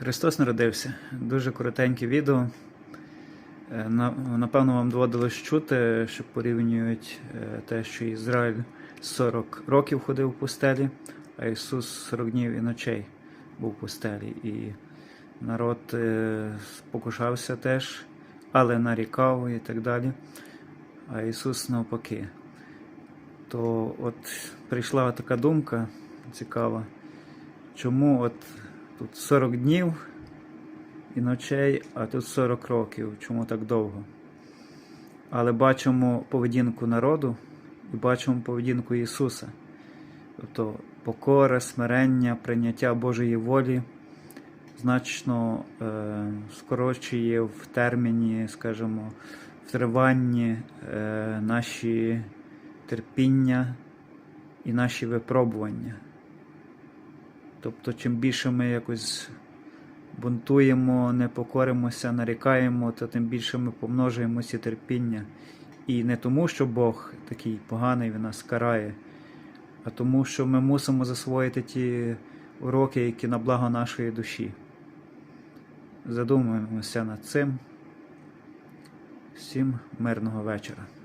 Христос народився. Дуже коротеньке відео. Е, Напевно, вам доводилось чути, що порівнюють е, те, що Ізраїль 40 років ходив в пустелі, а Ісус 40 днів і ночей був в пустелі. І народ е, спокушався теж, але нарікав і так далі. А Ісус навпаки. То от прийшла така думка цікава, чому от тут 40 днів і ночей, а тут 40 років. Чому так довго? Але бачимо поведінку народу і бачимо поведінку Ісуса. Тобто покора, смирення, прийняття Божої волі значно е, скорочує в терміні, скажімо, в триванні е, наші терпіння і наші випробування. Тобто, чим більше ми якось бунтуємо, не покоримося, нарікаємо, то тим більше ми помножуємо ці терпіння. І не тому, що Бог такий поганий він нас карає, а тому, що ми мусимо засвоїти ті уроки, які на благо нашої душі. Задумуємося над цим. Всім мирного вечора.